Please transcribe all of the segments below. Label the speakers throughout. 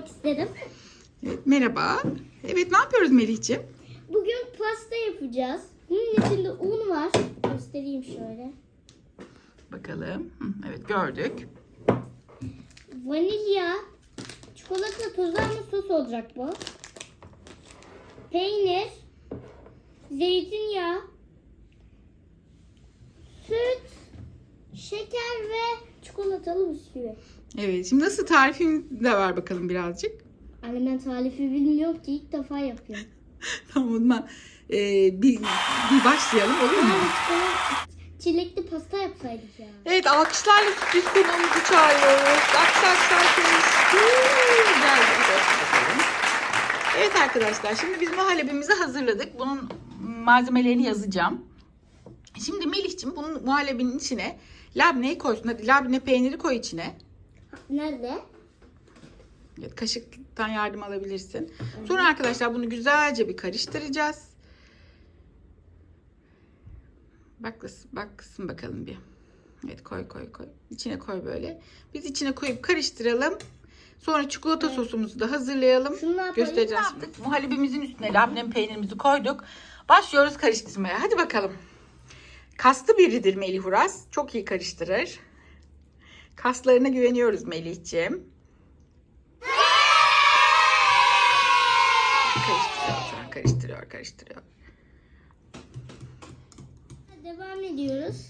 Speaker 1: tanıtmak isterim.
Speaker 2: Evet, merhaba. Evet ne yapıyoruz Melih'ciğim?
Speaker 1: Bugün pasta yapacağız. Bunun içinde un var. Göstereyim şöyle.
Speaker 2: Bakalım. Evet gördük.
Speaker 1: Vanilya, çikolata tozu ama sos olacak bu. Peynir, zeytinyağı, şeker ve çikolatalı bisküvi.
Speaker 2: Evet şimdi nasıl tarifini de ver bakalım birazcık.
Speaker 1: Anne ben tarifi bilmiyorum ki ilk defa yapıyorum.
Speaker 2: tamam o zaman e, bir, bir başlayalım olur mu?
Speaker 1: Çilekli pasta yapsaydık ya.
Speaker 2: Evet alkışlarla sürpriz konuğumuzu çağırıyoruz. Alkış alkış alkış. Huu, Geldi. Evet, bakalım. Evet arkadaşlar şimdi biz muhallebimizi hazırladık. Bunun malzemelerini yazacağım. Şimdi Melih'ciğim bunun muhallebinin içine labneyi koysun. Hadi labne peyniri koy içine.
Speaker 1: Nerede?
Speaker 2: Evet, kaşıktan yardım alabilirsin. Sonra arkadaşlar bunu güzelce bir karıştıracağız. Bak, bak kısın bakalım bir. Evet koy koy koy. İçine koy böyle. Biz içine koyup karıştıralım. Sonra çikolata sosumuzu da hazırlayalım.
Speaker 1: Şunu.
Speaker 2: Göstereceğiz şimdi. Muhallebimizin üstüne labne peynirimizi koyduk. Başlıyoruz karıştırmaya. Hadi bakalım. Kaslı biridir Melih Uras. Çok iyi karıştırır. Kaslarına güveniyoruz Melih'ciğim. Karıştırıyor. Karıştırıyor, karıştırıyor.
Speaker 1: Devam ediyoruz.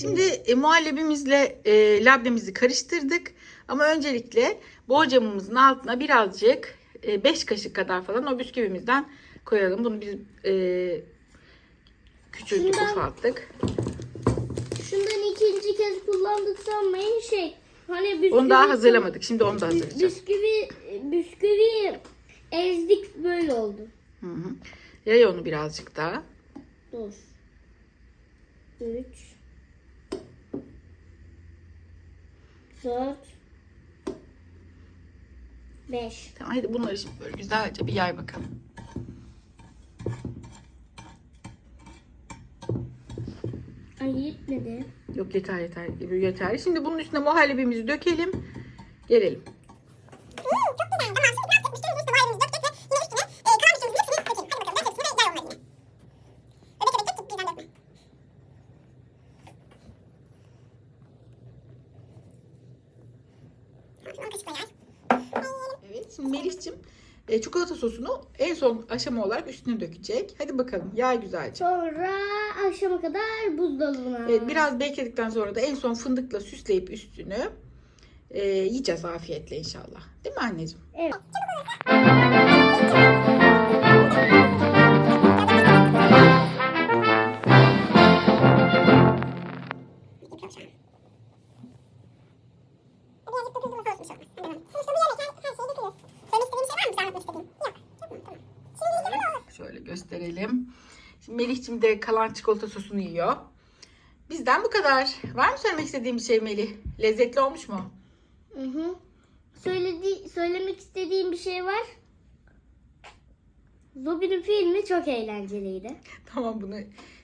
Speaker 2: Şimdi e, muhallebimizle e, labnemizi karıştırdık. Ama öncelikle borcamımızın altına birazcık 5 kaşık kadar falan o bisküvimizden koyalım. Bunu biz e, küçülttük,
Speaker 1: Şundan-
Speaker 2: ufalttık.
Speaker 1: Şundan ikinci kez kullandık sanmayın şey. Hani bisküvi,
Speaker 2: Onu daha hazırlamadık. Şimdi onu da hazırlayacağız.
Speaker 1: Bisküvi, bisküvi ezdik böyle oldu.
Speaker 2: Hı hı. Yay onu birazcık daha.
Speaker 1: Dur. Üç. Dört. Beş.
Speaker 2: Tamam hadi bunları şimdi böyle güzelce bir yay bakalım.
Speaker 1: Ay yetmedi.
Speaker 2: Yok yeter yeter. Yeter. Şimdi bunun üstüne muhallebimizi dökelim. Gelelim. Evet şimdi Melih'ciğim e, çikolata sosunu en son aşama olarak üstüne dökecek. Hadi bakalım yay güzelce.
Speaker 1: Sonra akşama kadar buzdolabına.
Speaker 2: Evet, biraz bekledikten sonra da en son fındıkla süsleyip üstünü e, yiyeceğiz afiyetle inşallah. Değil mi anneciğim?
Speaker 1: Evet.
Speaker 3: Yapıyorum şu an. Birazcık döküldü masa olmuş olmaz. Hadi bakalım. Sonuçta bu yemek her, her şeyi dökülüyor. Söylemek istediğim şey var mı? Bize anlatmak istediğin? Yok. Yapma tamam. Şimdi yiyeceğim ama olur.
Speaker 2: Şöyle gösterelim. Şimdi Melih'ciğim de kalan çikolata sosunu yiyor. Bizden bu kadar. Var mı söylemek istediğim bir şey Melih? Lezzetli olmuş mu?
Speaker 1: Hı hı. Söyledi, söylemek istediğim bir şey var. Zobin'in filmi çok eğlenceliydi.
Speaker 2: Tamam bunu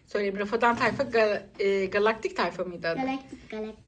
Speaker 2: söyleyeyim. Rafadan Tayfa Gal- e, Galaktik Tayfa mıydı adı?
Speaker 1: Galaktik galaktik.